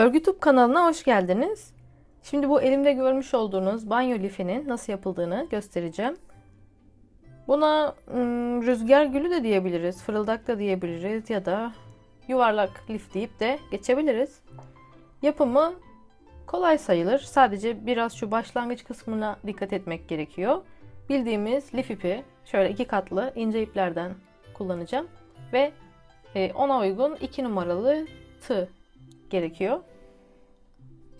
Örgütüp kanalına hoş geldiniz. Şimdi bu elimde görmüş olduğunuz banyo lifinin nasıl yapıldığını göstereceğim. Buna rüzgar gülü de diyebiliriz, fırıldak da diyebiliriz ya da yuvarlak lif deyip de geçebiliriz. Yapımı kolay sayılır. Sadece biraz şu başlangıç kısmına dikkat etmek gerekiyor. Bildiğimiz lif ipi şöyle iki katlı ince iplerden kullanacağım ve e, ona uygun 2 numaralı tığ gerekiyor.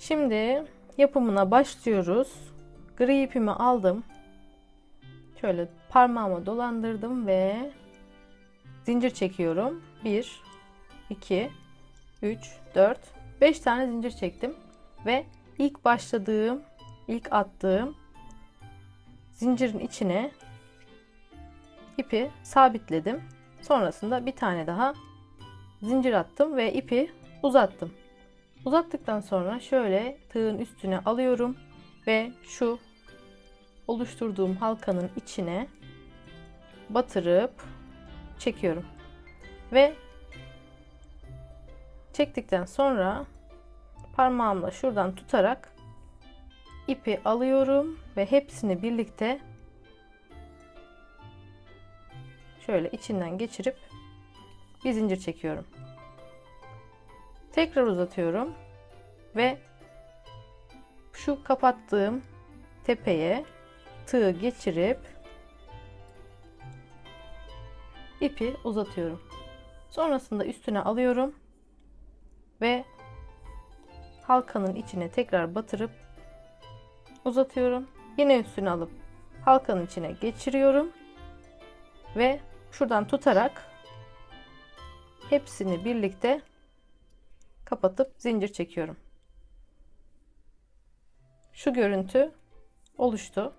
Şimdi yapımına başlıyoruz. Gri ipimi aldım. Şöyle parmağıma dolandırdım ve zincir çekiyorum. 1 2 3 4 5 tane zincir çektim ve ilk başladığım, ilk attığım zincirin içine ipi sabitledim. Sonrasında bir tane daha zincir attım ve ipi uzattım. Uzattıktan sonra şöyle tığın üstüne alıyorum ve şu oluşturduğum halkanın içine batırıp çekiyorum. Ve çektikten sonra parmağımla şuradan tutarak ipi alıyorum ve hepsini birlikte şöyle içinden geçirip bir zincir çekiyorum. Tekrar uzatıyorum ve şu kapattığım tepeye tığ geçirip ipi uzatıyorum. Sonrasında üstüne alıyorum ve halkanın içine tekrar batırıp uzatıyorum. Yine üstüne alıp halkanın içine geçiriyorum ve şuradan tutarak hepsini birlikte kapatıp zincir çekiyorum. Şu görüntü oluştu.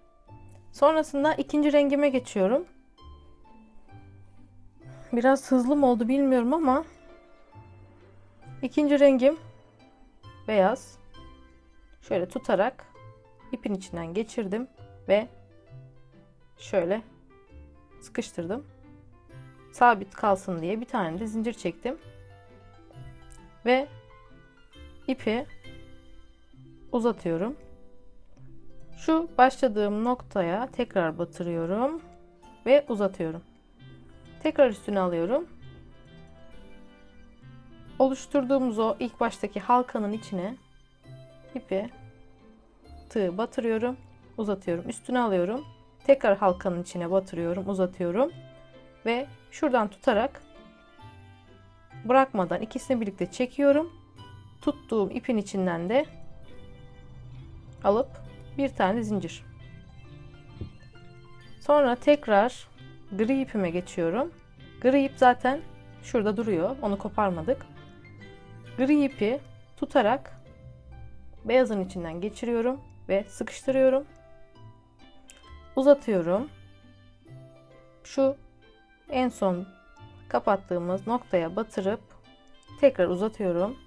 Sonrasında ikinci rengime geçiyorum. Biraz hızlı mı oldu bilmiyorum ama ikinci rengim beyaz. Şöyle tutarak ipin içinden geçirdim ve şöyle sıkıştırdım. Sabit kalsın diye bir tane de zincir çektim. Ve ipi uzatıyorum. Şu başladığım noktaya tekrar batırıyorum ve uzatıyorum. Tekrar üstüne alıyorum. Oluşturduğumuz o ilk baştaki halkanın içine ipi tığ batırıyorum, uzatıyorum. Üstüne alıyorum. Tekrar halkanın içine batırıyorum, uzatıyorum ve şuradan tutarak bırakmadan ikisini birlikte çekiyorum. Tuttuğum ipin içinden de alıp bir tane zincir. Sonra tekrar gri ipime geçiyorum. Gri ip zaten şurada duruyor. Onu koparmadık. Gri ipi tutarak beyazın içinden geçiriyorum ve sıkıştırıyorum. Uzatıyorum. Şu en son kapattığımız noktaya batırıp tekrar uzatıyorum.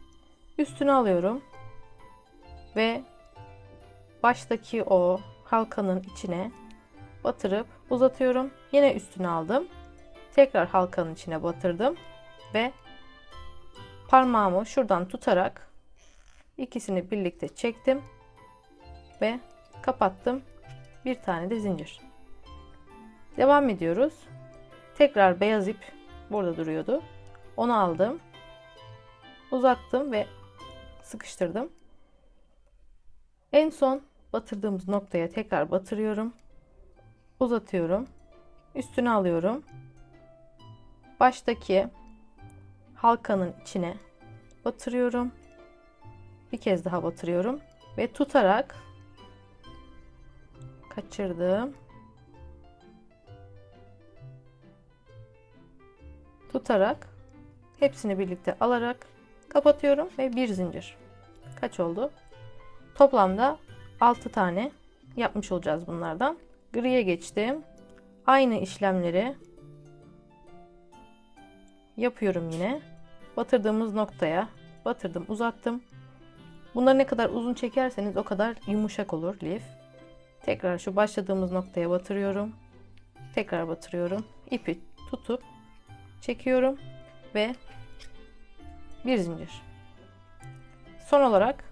Üstüne alıyorum ve baştaki o halkanın içine batırıp uzatıyorum. Yine üstüne aldım. Tekrar halkanın içine batırdım ve parmağımı şuradan tutarak ikisini birlikte çektim ve kapattım. Bir tane de zincir. Devam ediyoruz. Tekrar beyaz ip burada duruyordu. Onu aldım. Uzattım ve sıkıştırdım. En son batırdığımız noktaya tekrar batırıyorum. Uzatıyorum. Üstüne alıyorum. Baştaki halkanın içine batırıyorum. Bir kez daha batırıyorum ve tutarak kaçırdım. Tutarak hepsini birlikte alarak kapatıyorum ve bir zincir. Kaç oldu? Toplamda 6 tane yapmış olacağız bunlardan. Griye geçtim. Aynı işlemleri yapıyorum yine. Batırdığımız noktaya batırdım, uzattım. Bunları ne kadar uzun çekerseniz o kadar yumuşak olur lif. Tekrar şu başladığımız noktaya batırıyorum. Tekrar batırıyorum. İpi tutup çekiyorum ve bir zincir. Son olarak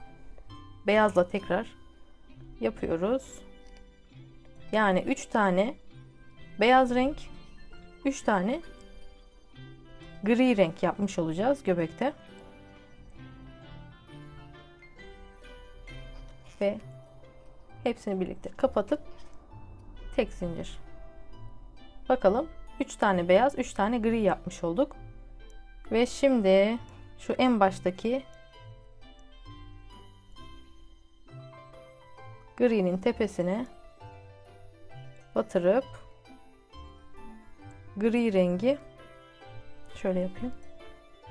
beyazla tekrar yapıyoruz. Yani 3 tane beyaz renk, 3 tane gri renk yapmış olacağız göbekte. Ve hepsini birlikte kapatıp tek zincir. Bakalım 3 tane beyaz, 3 tane gri yapmış olduk. Ve şimdi şu en baştaki gri'nin tepesine batırıp gri rengi şöyle yapayım.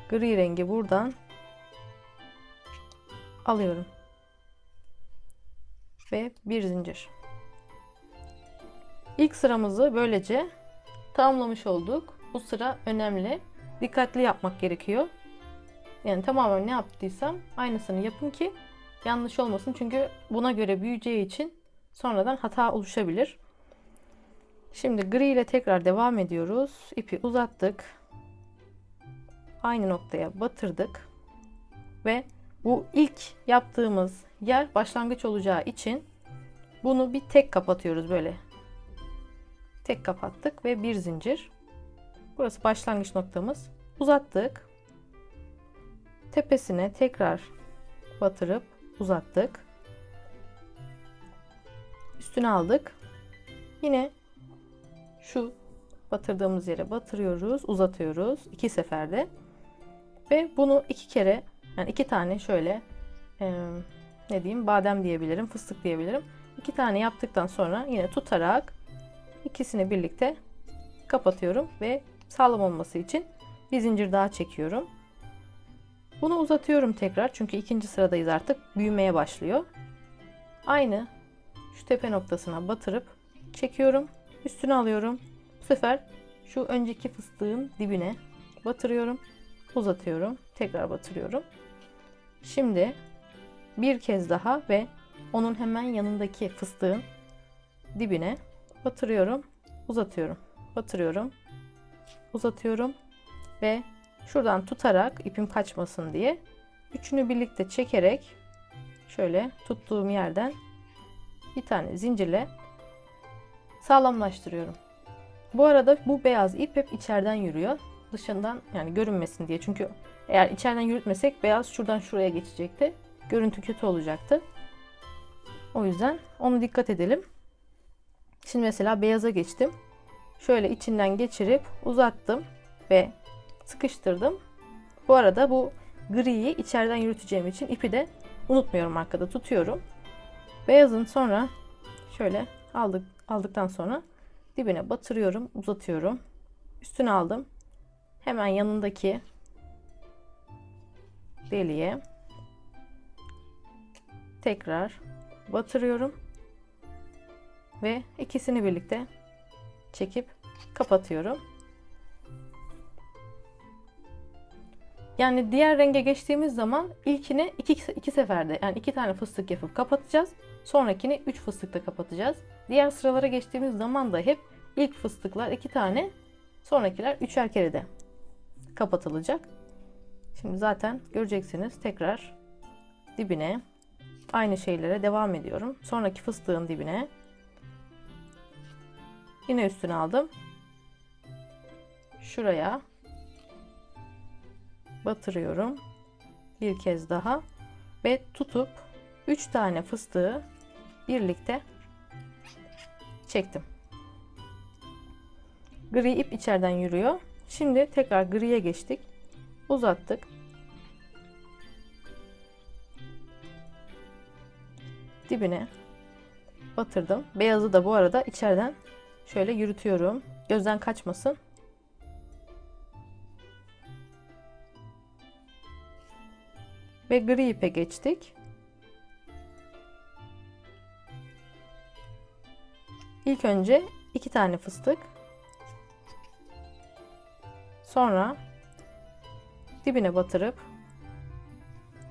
Gri rengi buradan alıyorum. Ve bir zincir. İlk sıramızı böylece tamamlamış olduk. Bu sıra önemli. Dikkatli yapmak gerekiyor. Yani tamamen ne yaptıysam aynısını yapın ki yanlış olmasın. Çünkü buna göre büyüyeceği için sonradan hata oluşabilir. Şimdi gri ile tekrar devam ediyoruz. İpi uzattık. Aynı noktaya batırdık. Ve bu ilk yaptığımız yer başlangıç olacağı için bunu bir tek kapatıyoruz böyle. Tek kapattık ve bir zincir. Burası başlangıç noktamız. Uzattık. Tepesine tekrar batırıp uzattık. Üstüne aldık. Yine şu batırdığımız yere batırıyoruz, uzatıyoruz iki seferde. Ve bunu iki kere yani iki tane şöyle e, ne diyeyim badem diyebilirim, fıstık diyebilirim. İki tane yaptıktan sonra yine tutarak ikisini birlikte kapatıyorum ve sağlam olması için bir zincir daha çekiyorum. Bunu uzatıyorum tekrar çünkü ikinci sıradayız artık büyümeye başlıyor. Aynı şu tepe noktasına batırıp çekiyorum. Üstüne alıyorum. Bu sefer şu önceki fıstığın dibine batırıyorum. Uzatıyorum. Tekrar batırıyorum. Şimdi bir kez daha ve onun hemen yanındaki fıstığın dibine batırıyorum. Uzatıyorum. Batırıyorum. Uzatıyorum ve şuradan tutarak ipim kaçmasın diye üçünü birlikte çekerek şöyle tuttuğum yerden bir tane zincirle sağlamlaştırıyorum. Bu arada bu beyaz ip hep içeriden yürüyor. Dışından yani görünmesin diye. Çünkü eğer içeriden yürütmesek beyaz şuradan şuraya geçecekti. Görüntü kötü olacaktı. O yüzden onu dikkat edelim. Şimdi mesela beyaza geçtim. Şöyle içinden geçirip uzattım ve sıkıştırdım. Bu arada bu griyi içeriden yürüteceğim için ipi de unutmuyorum arkada tutuyorum. Beyazın sonra şöyle aldık aldıktan sonra dibine batırıyorum, uzatıyorum. Üstüne aldım. Hemen yanındaki deliğe tekrar batırıyorum ve ikisini birlikte çekip kapatıyorum. Yani diğer renge geçtiğimiz zaman ilkini iki, iki seferde yani iki tane fıstık yapıp kapatacağız. Sonrakini üç fıstıkla kapatacağız. Diğer sıralara geçtiğimiz zaman da hep ilk fıstıklar iki tane, sonrakiler üçer kere de kapatılacak. Şimdi zaten göreceksiniz tekrar dibine aynı şeylere devam ediyorum. Sonraki fıstığın dibine yine üstüne aldım. Şuraya batırıyorum. Bir kez daha ve tutup 3 tane fıstığı birlikte çektim. Gri ip içeriden yürüyor. Şimdi tekrar griye geçtik. Uzattık. Dibine batırdım. Beyazı da bu arada içeriden şöyle yürütüyorum. Gözden kaçmasın. Ve gri ipe geçtik. İlk önce iki tane fıstık. Sonra dibine batırıp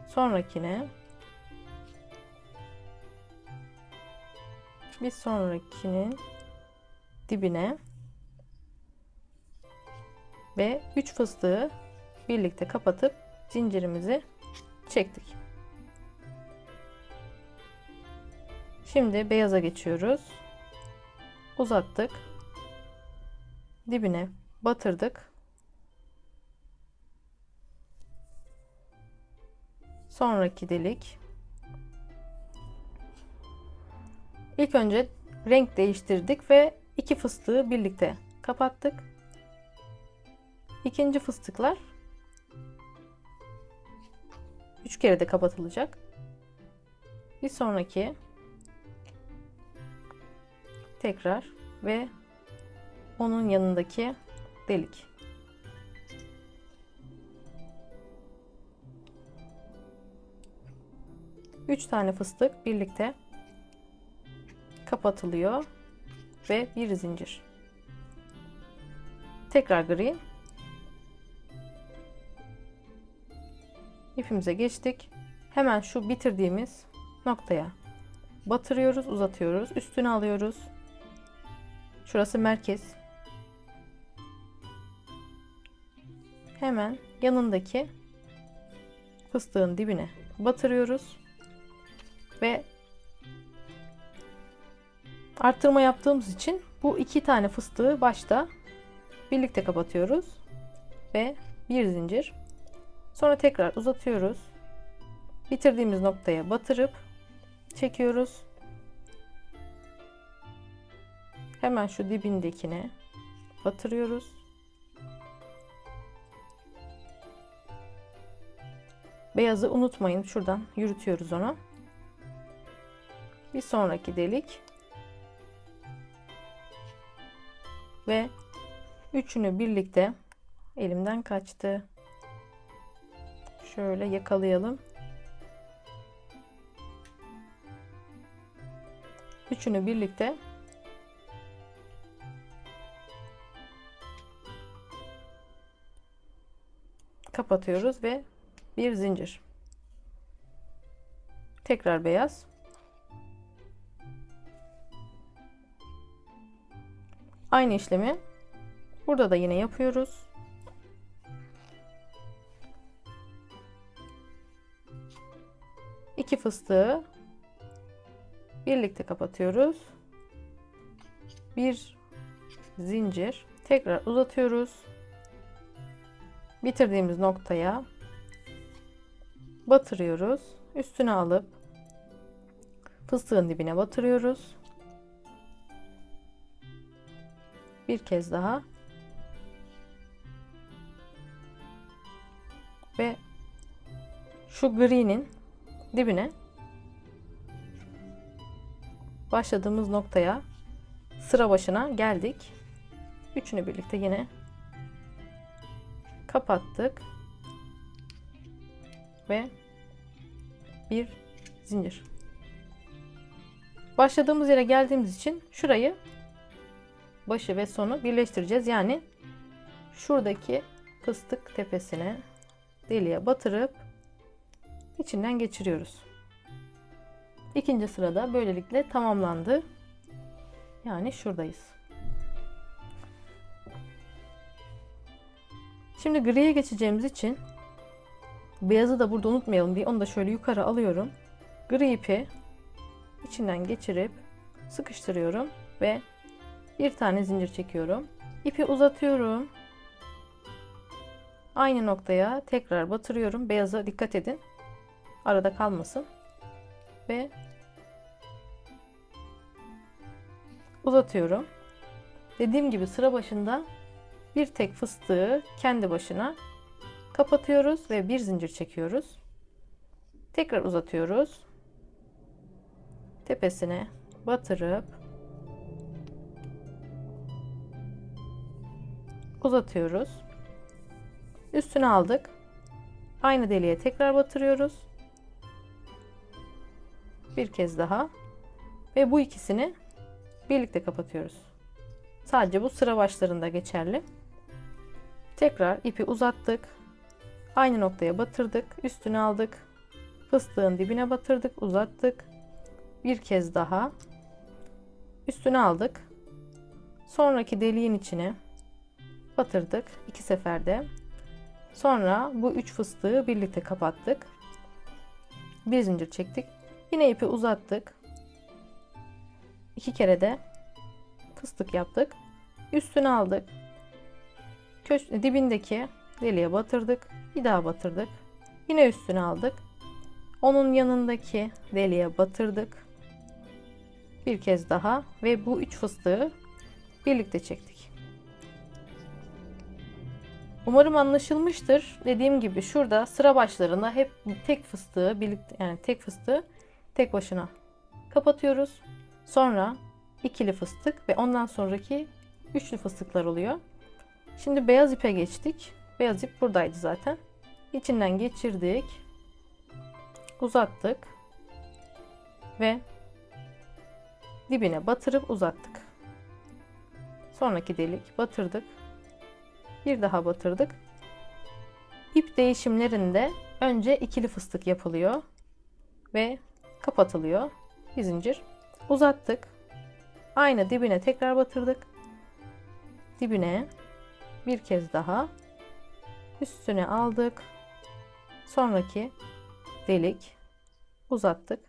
sonrakine bir sonrakinin dibine ve 3 fıstığı birlikte kapatıp zincirimizi çektik. Şimdi beyaza geçiyoruz. Uzattık. Dibine batırdık. Sonraki delik. İlk önce renk değiştirdik ve iki fıstığı birlikte kapattık. İkinci fıstıklar üç kere de kapatılacak. Bir sonraki tekrar ve onun yanındaki delik. Üç tane fıstık birlikte kapatılıyor ve bir zincir. Tekrar gri. İpimize geçtik. Hemen şu bitirdiğimiz noktaya batırıyoruz, uzatıyoruz, üstüne alıyoruz. Şurası merkez. Hemen yanındaki fıstığın dibine batırıyoruz ve Arttırma yaptığımız için bu iki tane fıstığı başta birlikte kapatıyoruz ve bir zincir. Sonra tekrar uzatıyoruz. Bitirdiğimiz noktaya batırıp çekiyoruz. Hemen şu dibindekine batırıyoruz. Beyazı unutmayın. Şuradan yürütüyoruz onu. Bir sonraki delik ve üçünü birlikte elimden kaçtı. Şöyle yakalayalım. Üçünü birlikte kapatıyoruz ve bir zincir. Tekrar beyaz. Aynı işlemi burada da yine yapıyoruz. İki fıstığı birlikte kapatıyoruz. Bir zincir tekrar uzatıyoruz. Bitirdiğimiz noktaya batırıyoruz. Üstüne alıp fıstığın dibine batırıyoruz. bir kez daha ve şu gri'nin dibine başladığımız noktaya sıra başına geldik. Üçünü birlikte yine kapattık ve bir zincir. Başladığımız yere geldiğimiz için şurayı başı ve sonu birleştireceğiz. Yani şuradaki fıstık tepesine deliğe batırıp içinden geçiriyoruz. İkinci sırada böylelikle tamamlandı. Yani şuradayız. Şimdi griye geçeceğimiz için beyazı da burada unutmayalım diye onu da şöyle yukarı alıyorum. Gri ipi içinden geçirip sıkıştırıyorum ve bir tane zincir çekiyorum. İpi uzatıyorum. Aynı noktaya tekrar batırıyorum. Beyaza dikkat edin. Arada kalmasın. Ve uzatıyorum. Dediğim gibi sıra başında bir tek fıstığı kendi başına kapatıyoruz ve bir zincir çekiyoruz. Tekrar uzatıyoruz. Tepesine batırıp uzatıyoruz. Üstüne aldık. Aynı deliğe tekrar batırıyoruz. Bir kez daha. Ve bu ikisini birlikte kapatıyoruz. Sadece bu sıra başlarında geçerli. Tekrar ipi uzattık. Aynı noktaya batırdık. Üstüne aldık. Fıstığın dibine batırdık. Uzattık. Bir kez daha. Üstüne aldık. Sonraki deliğin içine batırdık iki seferde. Sonra bu üç fıstığı birlikte kapattık. Bir zincir çektik. Yine ipi uzattık. iki kere de fıstık yaptık. Üstüne aldık. Köş dibindeki deliğe batırdık. Bir daha batırdık. Yine üstüne aldık. Onun yanındaki deliğe batırdık. Bir kez daha ve bu üç fıstığı birlikte çektik. Umarım anlaşılmıştır. Dediğim gibi şurada sıra başlarında hep tek fıstığı birlikte yani tek fıstığı tek başına kapatıyoruz. Sonra ikili fıstık ve ondan sonraki üçlü fıstıklar oluyor. Şimdi beyaz ipe geçtik. Beyaz ip buradaydı zaten. İçinden geçirdik. Uzattık. Ve dibine batırıp uzattık. Sonraki delik batırdık. Bir daha batırdık. İp değişimlerinde önce ikili fıstık yapılıyor ve kapatılıyor. Bir zincir uzattık. Aynı dibine tekrar batırdık. Dibine bir kez daha üstüne aldık. Sonraki delik uzattık.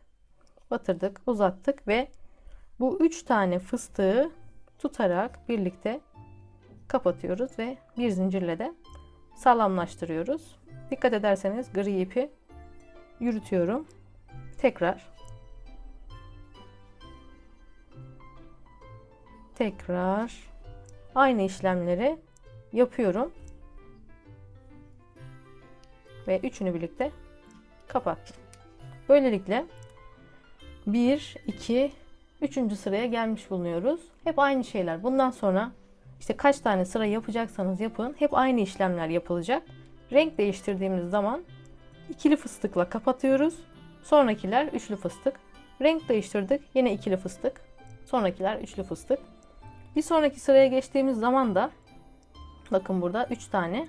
Batırdık, uzattık ve bu üç tane fıstığı tutarak birlikte kapatıyoruz ve bir zincirle de sağlamlaştırıyoruz. Dikkat ederseniz gri ipi yürütüyorum. Tekrar tekrar aynı işlemleri yapıyorum. Ve üçünü birlikte kapattım. Böylelikle 1, 2, 3. sıraya gelmiş bulunuyoruz. Hep aynı şeyler. Bundan sonra işte kaç tane sıra yapacaksanız yapın. Hep aynı işlemler yapılacak. Renk değiştirdiğimiz zaman ikili fıstıkla kapatıyoruz. Sonrakiler üçlü fıstık. Renk değiştirdik. Yine ikili fıstık. Sonrakiler üçlü fıstık. Bir sonraki sıraya geçtiğimiz zaman da bakın burada 3 tane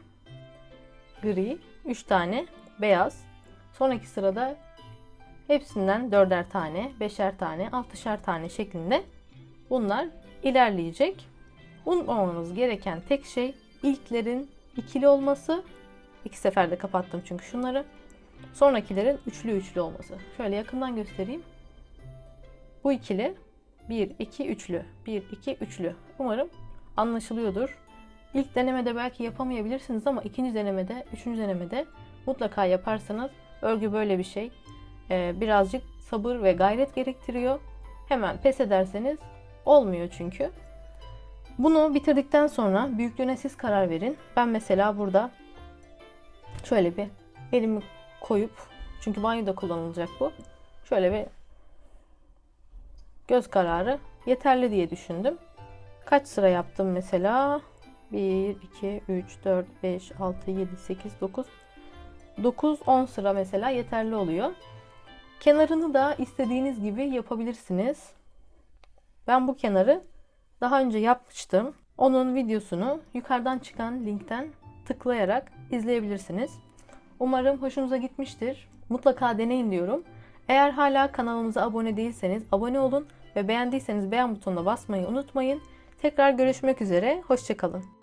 gri, 3 tane beyaz. Sonraki sırada hepsinden dörder tane, beşer tane, altışar tane şeklinde bunlar ilerleyecek. Unutmamanız gereken tek şey ilklerin ikili olması. İki seferde kapattım çünkü şunları. Sonrakilerin üçlü üçlü olması. Şöyle yakından göstereyim. Bu ikili 1, 2, üçlü. 1, 2, üçlü. Umarım anlaşılıyordur. İlk denemede belki yapamayabilirsiniz ama ikinci denemede, üçüncü denemede mutlaka yaparsanız örgü böyle bir şey. Ee, birazcık sabır ve gayret gerektiriyor. Hemen pes ederseniz olmuyor çünkü. Bunu bitirdikten sonra büyüklüğüne siz karar verin. Ben mesela burada şöyle bir elimi koyup çünkü banyoda kullanılacak bu. Şöyle bir göz kararı yeterli diye düşündüm. Kaç sıra yaptım mesela? 1, 2, 3, 4, 5, 6, 7, 8, 9. 9, 10 sıra mesela yeterli oluyor. Kenarını da istediğiniz gibi yapabilirsiniz. Ben bu kenarı daha önce yapmıştım. Onun videosunu yukarıdan çıkan linkten tıklayarak izleyebilirsiniz. Umarım hoşunuza gitmiştir. Mutlaka deneyin diyorum. Eğer hala kanalımıza abone değilseniz abone olun ve beğendiyseniz beğen butonuna basmayı unutmayın. Tekrar görüşmek üzere, hoşçakalın.